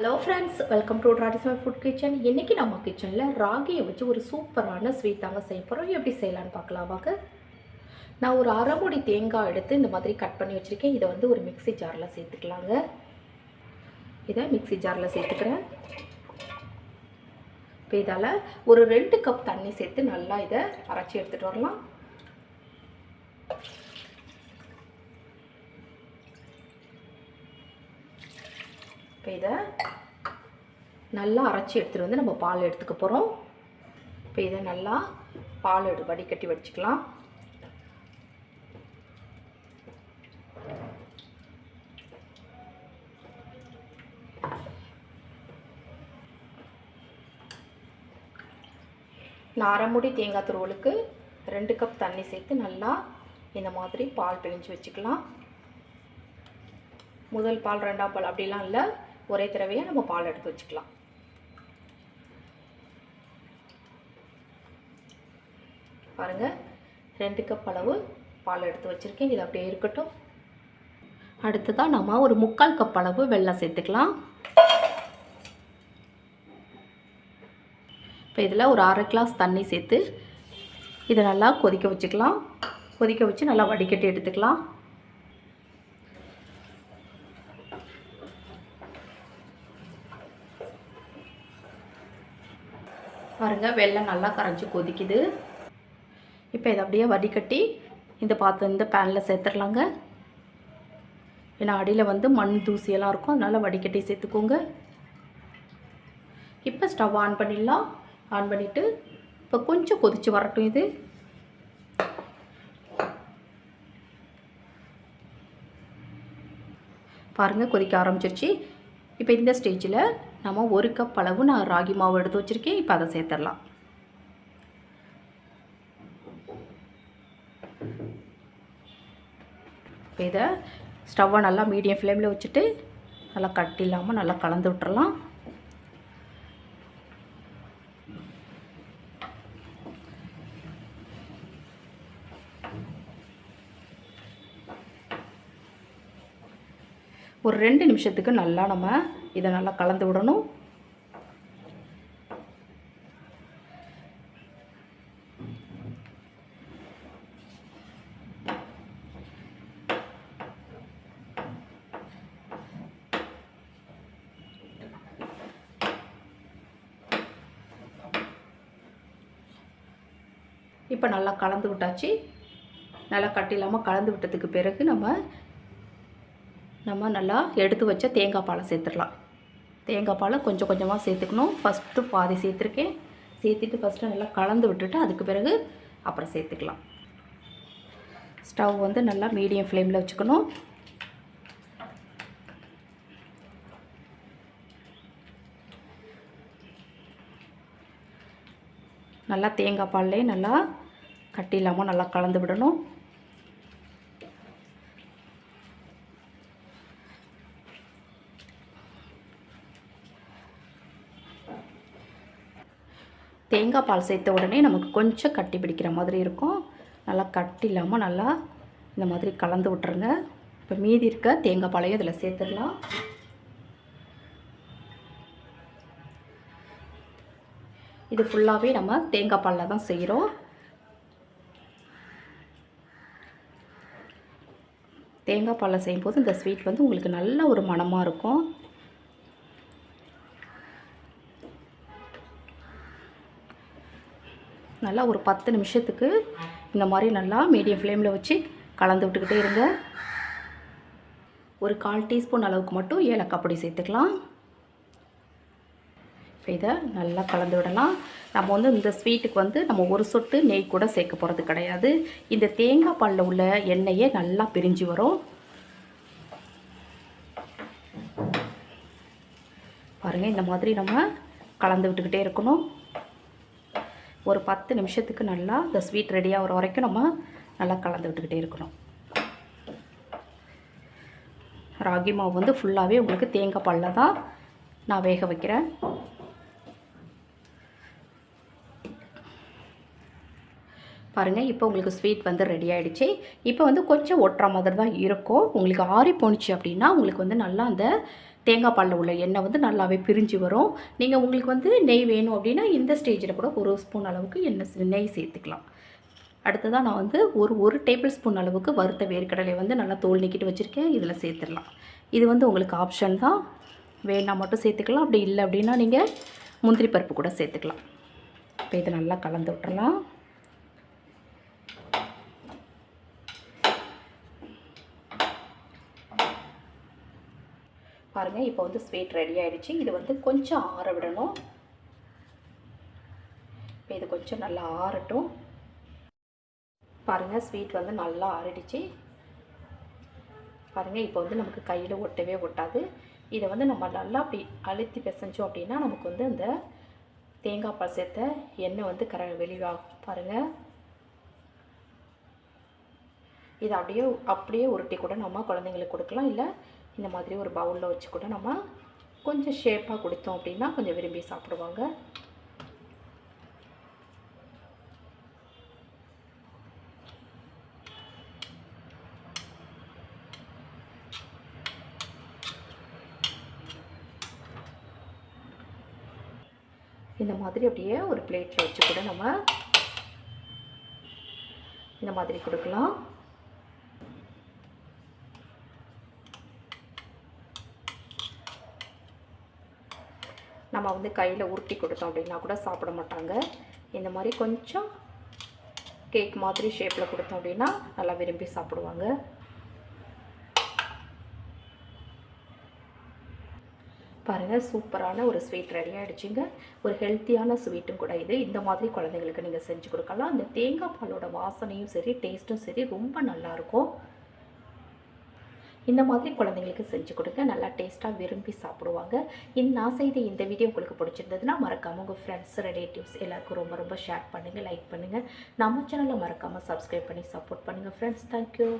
Hello friends welcome to traditional food kitchen இன்றைக்கி நம்ம கிச்சனில் ராகியை வச்சு ஒரு சூப்பரான ஸ்வீட் தாங்க செய்ய போகிறோம் எப்படி செய்யலான்னு பார்க்கலாம் வாங்க. நான் ஒரு அரை மூடி தேங்காய் எடுத்து இந்த மாதிரி கட் பண்ணி வச்சுருக்கேன். இதை வந்து ஒரு மிக்ஸி ஜாரில் சேர்த்துக்கலாங்க. இதை மிக்ஸி ஜாரில் சேர்த்துக்கிறேன். இப்போ இதால் ஒரு ரெண்டு கப் தண்ணி சேர்த்து நல்லா இதை அரைச்சி எடுத்துகிட்டு வரலாம். இப்போ இதை நல்லா அரைச்சி எடுத்துகிட்டு வந்து நம்ம பால் எடுத்துக்க போகிறோம். இப்போ இதை நல்லா பால் எடு வடிகட்டி வச்சுக்கலாம் நான் அரைமுடி தேங்காய் துருவலுக்கு ரெண்டு கப் தண்ணி சேர்த்து நல்லா இந்த மாதிரி பால் பிழிஞ்சு வச்சுக்கலாம். முதல் பால் ரெண்டாம் பால் அப்படிலாம் இல்லை. ஒரே தடவையாக நம்ம பால் எடுத்து வச்சுக்கலாம். பாருங்கள் ரெண்டு கப் அளவு பால் எடுத்து வச்சுருக்கேன். இது அப்படியே இருக்கட்டும். அடுத்ததாக நம்ம ஒரு முக்கால் கப் அளவு வெள்ளம் சேர்த்துக்கலாம். இப்போ இதில் ஒரு அரை கிளாஸ் தண்ணி சேர்த்து இதை நல்லா கொதிக்க வச்சுக்கலாம். கொதிக்க வச்சு நல்லா வடிகட்டி எடுத்துக்கலாம். பாருங்கள் வெள்ளம் நல்லா கரைஞ்சி கொதிக்குது. இப்போ இதை அப்படியே வடிகட்டி இந்த பாத்திரம் இந்த பேனில் சேர்த்துடலாங்க. ஏன்னா அடியில் வந்து மண் தூசியெல்லாம் இருக்கும். அதனால் வடிகட்டி சேர்த்துக்கோங்க. இப்போ ஸ்டவ் ஆன் பண்ணிடலாம். ஆன் பண்ணிவிட்டு இப்போ கொஞ்சம் கொதித்து வரட்டும் இது. பாருங்கள் கொதிக்க ஆரம்பிச்சிருச்சு. இப்போ இந்த ஸ்டேஜில் நம்ம ஒரு கப் அளவு நான் ராகி மாவு எடுத்து வச்சுருக்கேன். இப்போ அதை சேர்த்துடலாம். இப்போ இதை ஸ்டவ்வை நல்லா மீடியம் ஃப்ளேமில் வச்சுட்டு நல்லா கட்டி இல்லாமல் நல்லா கலந்து விட்டுறலாம். ஒரு ரெண்டு நிமிஷத்துக்கு நல்லா நம்ம இதை நல்லா கலந்து விடணும். இப்போ நல்லா கலந்து விட்டாச்சு. நல்லா கட்டி இல்லாமல் கலந்து விட்டதுக்கு பிறகு நம்ம நம்ம நல்லா எடுத்து வச்ச தேங்காய் பாலை சேர்த்துடலாம். தேங்காய் பாலை கொஞ்சம் கொஞ்சமாக சேர்த்துக்கணும். ஃபஸ்ட்டு பாதி சேர்த்துருக்கேன். சேர்த்துட்டு ஃபஸ்ட்டு நல்லா கலந்து விட்டுட்டு அதுக்கு பிறகு அப்புறம் சேர்த்துக்கலாம். ஸ்டவ் வந்து நல்லா மீடியம் ஃப்ளேமில் வச்சுக்கணும். நல்லா தேங்காய் பால்லே நல்லா கட்டி இல்லாமல் நல்லா கலந்து விடணும். தேங்காய் பால் சேர்த்த உடனே நமக்கு கொஞ்சம் கட்டி பிடிக்கிற மாதிரி இருக்கும். நல்லா கட்டி இல்லாமல் நல்லா இந்த மாதிரி கலந்து விட்டுருங்க. இப்போ மீதி இருக்க தேங்காய் பாலையும் இதில் சேர்த்துடலாம். இது ஃபுல்லாகவே நம்ம தேங்காய் பாலில் தான் செய்கிறோம் தேங்காய் பாலில் செய்யும்போது இந்த ஸ்வீட் வந்து உங்களுக்கு நல்ல ஒரு மணமாக இருக்கும். நல்லா ஒரு பத்து நிமிஷத்துக்கு இந்த மாதிரி நல்லா மீடியம் ஃப்ளேமில் வச்சு கலந்து விட்டுக்கிட்டே இருங்க. ஒரு கால் டீஸ்பூன் அளவுக்கு மட்டும் ஏலக்காய் பொடி சேர்த்துக்கலாம். இப்போ இதை நல்லா கலந்து விடலாம். நம்ம வந்து இந்த ஸ்வீட்டுக்கு வந்து நம்ம ஒரு சொட்டு நெய் கூட சேர்க்க போகிறது கிடையாது. இந்த தேங்காய் பாலில் உள்ள எண்ணெயே நல்லா பிரிஞ்சு வரும். பாருங்கள் இந்த மாதிரி நம்ம கலந்து விட்டுக்கிட்டே இருக்கணும். ஒரு பத்து நிமிஷத்துக்கு நல்லா இந்த ஸ்வீட் ரெடி ஆகிற வரைக்கும் நம்ம நல்லா கலந்து விட்டுக்கிட்டே இருக்கணும். ராகி மாவு வந்து ஃபுல்லாகவே உங்களுக்கு தேங்காய் பாலில் தான் நான் வேக வைக்கிறேன். பாருங்கள் இப்போ உங்களுக்கு ஸ்வீட் வந்து ரெடி ஆகிடுச்சு இப்போ வந்து கொஞ்சம் ஒட்டுற மாதிரி தான் இருக்கும். உங்களுக்கு ஆறி போணுச்சு அப்படின்னா உங்களுக்கு வந்து நல்லா அந்த தேங்காய் பாலில் உள்ள எண்ணெய் வந்து நல்லாவே பிரிஞ்சு வரும். நீங்கள் உங்களுக்கு வந்து நெய் வேணும் அப்படின்னா இந்த ஸ்டேஜில் கூட ஒரு ஸ்பூன் அளவுக்கு எண்ணெய் நெய் சேர்த்துக்கலாம். அடுத்ததாக நான் வந்து ஒரு ஒரு டேபிள் ஸ்பூன் அளவுக்கு வறுத்த வேர்க்கடலையை வந்து நல்லா தோல் நீக்கிட்டு வச்சுருக்கேன். இதில் சேர்த்துடலாம். இது வந்து உங்களுக்கு ஆப்ஷன் தான். வேணால் மட்டும் சேர்த்துக்கலாம். அப்படி இல்லை அப்படின்னா நீங்கள் முந்திரி பருப்பு கூட சேர்த்துக்கலாம். இப்போ இதை நல்லா கலந்து விட்டுறலாம். பாருங்கள் இப்போ வந்து ஸ்வீட் ரெடி ஆகிடுச்சு இது வந்து கொஞ்சம் ஆற விடணும். இப்போ இது கொஞ்சம் நல்லா ஆறட்டும். பாருங்கள் ஸ்வீட் வந்து நல்லா ஆறிடுச்சு. பாருங்கள் இப்போ வந்து நமக்கு கையில் ஒட்டவே ஒட்டாது. இதை வந்து நம்ம நல்லா அப்படி அழுத்தி பிசைஞ்சோம் அப்படின்னா நமக்கு வந்து அந்த தேங்காய் பால் சேர்த்த எண்ணெய் வந்து கர வெளியாகும். பாருங்கள் இதை அப்படியே அப்படியே உருட்டி கூட நம்ம குழந்தைங்களுக்கு கொடுக்கலாம். இல்லை இந்த மாதிரி ஒரு பவுலில் வச்சு கூட நம்ம கொஞ்சம் ஷேப்பாக கொடுத்தோம் அப்படின்னா கொஞ்சம் விரும்பி சாப்பிடுவாங்க. இந்த மாதிரி அப்படியே ஒரு பிளேட்டில் வச்சு கூட நம்ம இந்த மாதிரி கொடுக்கலாம். நம்ம வந்து கையில் உருட்டி கொடுத்தோம் அப்படின்னா கூட சாப்பிட மாட்டாங்க. இந்த மாதிரி கொஞ்சம் கேக் மாதிரி ஷேப்பில் கொடுத்தோம் அப்படின்னா நல்லா விரும்பி சாப்பிடுவாங்க. பாருங்கள் சூப்பரான ஒரு ஸ்வீட் ரெடி ஆகிடுச்சிங்க ஒரு ஹெல்த்தியான ஸ்வீட்டும் கூட இது. இந்த மாதிரி குழந்தைங்களுக்கு நீங்கள் செஞ்சு கொடுக்கலாம். அந்த தேங்காய் பாலோட வாசனையும் சரி டேஸ்ட்டும் சரி ரொம்ப நல்லாயிருக்கும் இந்த மாதிரி குழந்தைங்களுக்கு செஞ்சு கொடுங்க. நல்லா டேஸ்ட்டாக விரும்பி சாப்பிடுவாங்க. இந்த நான் செய்த இந்த வீடியோ உங்களுக்கு பிடிச்சிருந்ததுன்னா மறக்காமல் உங்கள் ஃப்ரெண்ட்ஸ் ரிலேட்டிவ்ஸ் எல்லாருக்கும் ரொம்ப ரொம்ப ஷேர் பண்ணுங்கள் லைக் பண்ணுங்கள் நம்ம சேனலை மறக்காமல் சப்ஸ்கிரைப் பண்ணி சப்போர்ட் பண்ணுங்கள் ஃப்ரெண்ட்ஸ் தேங்க்யூ